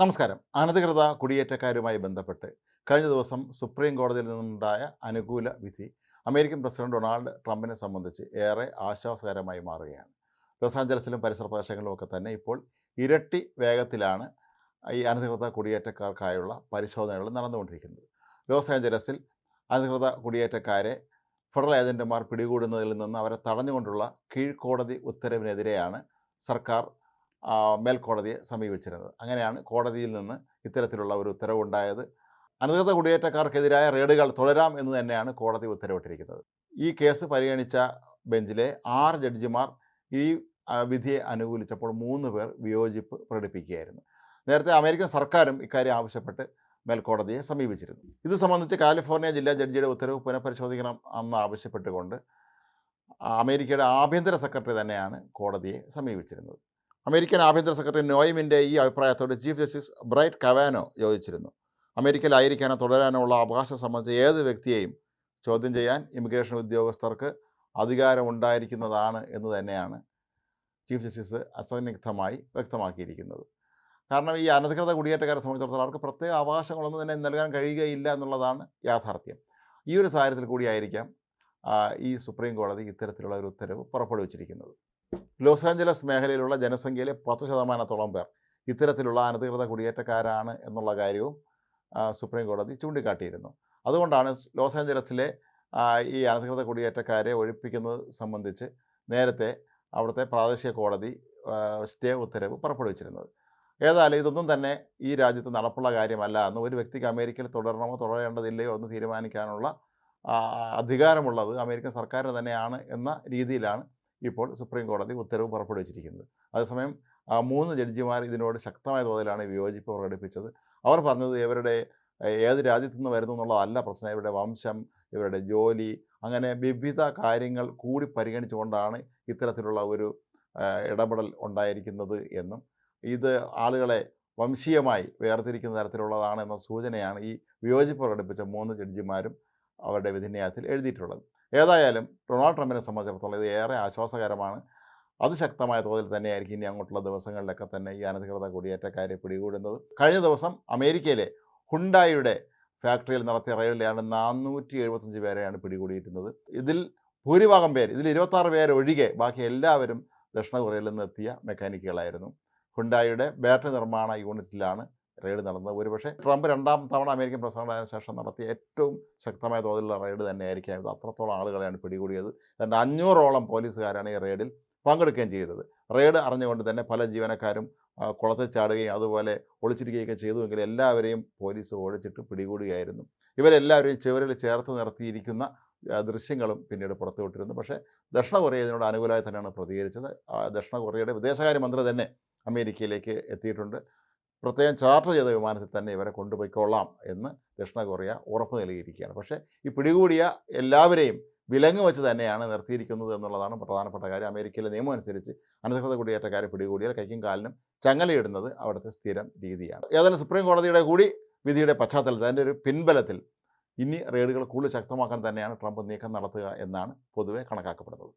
നമസ്കാരം. അനധികൃത കുടിയേറ്റക്കാരുമായി ബന്ധപ്പെട്ട് കഴിഞ്ഞ ദിവസം സുപ്രീം കോടതിയിൽ നിന്നുണ്ടായ അനുകൂല വിധി അമേരിക്കൻ പ്രസിഡന്റ് ഡൊണാൾഡ് ട്രംപിനെ സംബന്ധിച്ച് ഏറെ ആശ്വാസകരമായി മാറുകയാണ്. ലോസ് ആഞ്ചലസിലും പരിസര പ്രദേശങ്ങളിലുമൊക്കെ തന്നെ ഇപ്പോൾ ഇരട്ടി വേഗത്തിലാണ് ഈ അനധികൃത കുടിയേറ്റക്കാർക്കായുള്ള പരിശോധനകൾ നടന്നുകൊണ്ടിരിക്കുന്നത്. ലോസ് ആഞ്ചലസിൽ അനധികൃത കുടിയേറ്റക്കാരെ ഫെഡറൽ ഏജന്റുമാർ പിടികൂടുന്നതിൽ നിന്ന് അവരെ തടഞ്ഞുകൊണ്ടുള്ള കീഴ്ക്കോടതി ഉത്തരവിനെതിരെയാണ് സർക്കാർ മേൽക്കോടതിയെ സമീപിച്ചിരുന്നത്. അങ്ങനെയാണ് കോടതിയിൽ നിന്ന് ഇത്തരത്തിലുള്ള ഒരു ഉത്തരവുണ്ടായത്. അനധികൃത കുടിയേറ്റക്കാർക്കെതിരായ റെയ്ഡുകൾ തുടരാം എന്ന് തന്നെയാണ് കോടതി ഉത്തരവിട്ടിരിക്കുന്നത്. ഈ കേസ് പരിഗണിച്ച ബെഞ്ചിലെ ആറ് ജഡ്ജിമാർ ഈ വിധിയെ അനുകൂലിച്ചപ്പോൾ മൂന്ന് പേർ വിയോജിപ്പ് പ്രകടിപ്പിക്കുകയായിരുന്നു. നേരത്തെ അമേരിക്കൻ സർക്കാരും ഇക്കാര്യം ആവശ്യപ്പെട്ട് മേൽക്കോടതിയെ സമീപിച്ചിരുന്നു. ഇത് സംബന്ധിച്ച് കാലിഫോർണിയ ജില്ലാ ജഡ്ജിയുടെ ഉത്തരവ് പുനഃപരിശോധിക്കണം എന്ന് ആവശ്യപ്പെട്ടുകൊണ്ട് അമേരിക്കയുടെ ആഭ്യന്തര സെക്രട്ടറി തന്നെയാണ് കോടതിയെ സമീപിച്ചിരുന്നത്. അമേരിക്കൻ ആഭ്യന്തര സെക്രട്ടറി നോയിമിന്റെ ഈ അഭിപ്രായത്തോട് ചീഫ് ജസ്റ്റിസ് ബ്രൈറ്റ് കവാനോ യോജിച്ചിരുന്നു. അമേരിക്കയിലായിരിക്കാനോ തുടരാനോ ഉള്ള അവകാശം സംബന്ധിച്ച് ഏത് വ്യക്തിയെയും ചോദ്യം ചെയ്യാൻ ഇമിഗ്രേഷൻ ഉദ്യോഗസ്ഥർക്ക് അധികാരമുണ്ടായിരിക്കുന്നതാണ് എന്ന് തന്നെയാണ് ചീഫ് ജസ്റ്റിസ് അസന്നിഗ്ധമായി വ്യക്തമാക്കിയിരിക്കുന്നത്. കാരണം ഈ അനധികൃത കുടിയേറ്റക്കാരെ സംബന്ധിച്ചിടത്തോളം അവർക്ക് പ്രത്യേക അവകാശങ്ങളൊന്നും തന്നെ നൽകാൻ കഴിയുകയില്ല എന്നുള്ളതാണ് യാഥാർത്ഥ്യം. ഈ ഒരു സാഹചര്യത്തിൽ കൂടിയായിരിക്കാം ഈ സുപ്രീം കോടതി ഇത്തരത്തിലുള്ള ഒരു ഉത്തരവ് പുറപ്പെടുവിച്ചിരിക്കുന്നത്. ലോസ് ആഞ്ചലസ് മേഖലയിലുള്ള ജനസംഖ്യയിലെ പത്ത് ശതമാനത്തോളം പേർ ഇത്തരത്തിലുള്ള അനധികൃത കുടിയേറ്റക്കാരാണ് എന്നുള്ള കാര്യവും സുപ്രീം കോടതി ചൂണ്ടിക്കാട്ടിയിരുന്നു. അതുകൊണ്ടാണ് ലോസ് ആഞ്ചലസിലെ ഈ അനധികൃത കുടിയേറ്റക്കാരെ ഒഴിപ്പിക്കുന്നത് സംബന്ധിച്ച് നേരത്തെ അവിടുത്തെ പ്രാദേശിക കോടതി സ്റ്റേ ഉത്തരവ് പുറപ്പെടുവിച്ചിരുന്നത്. ഏതായാലും ഇതൊന്നും തന്നെ ഈ രാജ്യത്ത് നടപ്പുള്ള കാര്യമല്ല എന്ന് ഒരു വ്യക്തിക്ക് അമേരിക്കയിൽ തുടരണമോ തുടരേണ്ടതില്ലയോ എന്ന് തീരുമാനിക്കാനുള്ള അധികാരമുള്ളത് അമേരിക്കൻ സർക്കാരിന് തന്നെയാണ് എന്ന രീതിയിലാണ് ഇപ്പോൾ സുപ്രീം കോടതി ഉത്തരവ് പുറപ്പെടുവിച്ചിരിക്കുന്നത്. അതേസമയം ആ, മൂന്ന് ജഡ്ജിമാർ ഇതിനോട് ശക്തമായ തോതിലാണ് വിയോജിപ്പ് പ്രകടിപ്പിച്ചത്. അവർ പറഞ്ഞത് ഇവരുടെ ഏത് രാജ്യത്തു നിന്ന് വരുന്നു എന്നുള്ളതല്ല പ്രശ്നം. ഇവരുടെ വംശം ഇവരുടെ ജോലി അങ്ങനെ വിവിധ കാര്യങ്ങൾ കൂടി പരിഗണിച്ചുകൊണ്ടാണ് ഇത്തരത്തിലുള്ള ഒരു ഇടപെടൽ ഉണ്ടായിരിക്കുന്നത് എന്നും ഇത് ആളുകളെ വംശീയമായി വേർതിരിക്കുന്ന തരത്തിലുള്ളതാണ് എന്ന സൂചനയാണ് ഈ വിയോജിപ്പ് പ്രകടിപ്പിച്ച മൂന്ന് ജഡ്ജിമാരും അവരുടെ വിധിന്യായത്തിൽ എഴുതിയിട്ടുള്ളത്. ഏതായാലും ഡൊണാൾഡ് ട്രംപിനെ സംബന്ധിച്ചിടത്തോളം ഇത് ഏറെ ആശ്വാസകരമാണ്. അതിശക്തമായ തോതിൽ തന്നെയായിരിക്കും ഇനി അങ്ങോട്ടുള്ള ദിവസങ്ങളിലൊക്കെ തന്നെ ഈ അനധികൃത കുടിയേറ്റക്കാരെ പിടികൂടുന്നത്. കഴിഞ്ഞ ദിവസം അമേരിക്കയിലെ ഹുണ്ടായിയുടെ ഫാക്ടറിയിൽ നടത്തിയ റെയ്ഡിലാണ് നാനൂറ്റി എഴുപത്തഞ്ച് പേരെയാണ് പിടികൂടിയിരുന്നത്. ഇതിൽ ഭൂരിഭാഗം പേര് ഇതിൽ ഇരുപത്താറ് പേര് ഒഴികെ ബാക്കി എല്ലാവരും ദക്ഷിണ കൊറിയയിൽ നിന്ന് എത്തിയ മെക്കാനിക്കുകളായിരുന്നു. ഹുണ്ടായിയുടെ ബാറ്ററി നിർമ്മാണ യൂണിറ്റിലാണ് റെയ്ഡ് നടന്നത്. ഒരുപക്ഷെ ട്രംപ് രണ്ടാം തവണ അമേരിക്കൻ പ്രസിഡന്റായ ശേഷം നടത്തിയ ഏറ്റവും ശക്തമായ തോതിലുള്ള റെയ്ഡ് തന്നെയായിരിക്കാം ഇത് അത്രത്തോളം ആളുകളെയാണ് പിടികൂടിയത്. രണ്ട് അഞ്ഞൂറോളം പോലീസുകാരാണ് ഈ റെയ്ഡിൽ പങ്കെടുക്കുകയും ചെയ്തത്. റെയ്ഡ് അറിഞ്ഞുകൊണ്ട് തന്നെ പല ജീവനക്കാരും കുളത്തിൽ ചാടുകയും അതുപോലെ ഒളിച്ചിരിക്കുകയൊക്കെ ചെയ്തുവെങ്കിൽ എല്ലാവരെയും പോലീസ് ഓടിച്ചിട്ട് പിടികൂടുകയായിരുന്നു. ഇവരെല്ലാവരെയും ചുവരിൽ ചേർത്ത് നിർത്തിയിരിക്കുന്ന ദൃശ്യങ്ങളും പിന്നീട് പുറത്തുവിട്ടിരുന്നു പക്ഷേ ദക്ഷിണ കൊറിയ ഇതിനോട് അനുകൂലമായി തന്നെയാണ് പ്രതികരിച്ചത്. ദക്ഷിണ കൊറിയയുടെ വിദേശകാര്യമന്ത്രി തന്നെ അമേരിക്കയിലേക്ക് എത്തിയിട്ടുണ്ട്. പ്രത്യേകം ചാർട്ടർ ചെയ്ത വിമാനത്തിൽ തന്നെ ഇവരെ കൊണ്ടുപോയിക്കൊള്ളാം എന്ന് ദക്ഷിണ കൊറിയ ഉറപ്പ് നൽകിയിരിക്കുകയാണ്. പക്ഷേ ഈ പിടികൂടിയ എല്ലാവരെയും വിലങ്ങ് വെച്ച് തന്നെയാണ് നിർത്തിയിരിക്കുന്നത് എന്നുള്ളതാണ് പ്രധാനപ്പെട്ട കാര്യം. അമേരിക്കയിലെ നിയമം അനുസരിച്ച് അനധികൃത കുടിയേറ്റക്കാരെ പിടികൂടിയാൽ കൈക്കും കാലിനും ചങ്ങലയിടുന്നത് അവിടുത്തെ സ്ഥിരം രീതിയാണ്. ഏതായാലും സുപ്രീം കോടതിയുടെ കൂടി വിധിയുടെ പശ്ചാത്തലത്തിൽ അതിന്റെ ഒരു പിൻബലത്തിൽ ഇനി റെയ്ഡുകൾ കൂടുതൽ ശക്തമാക്കാൻ തന്നെയാണ് ട്രംപ് നീക്കം നടത്തുക എന്നാണ് പൊതുവെ കണക്കാക്കപ്പെടുന്നത്.